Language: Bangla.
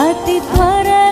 আতি ধরা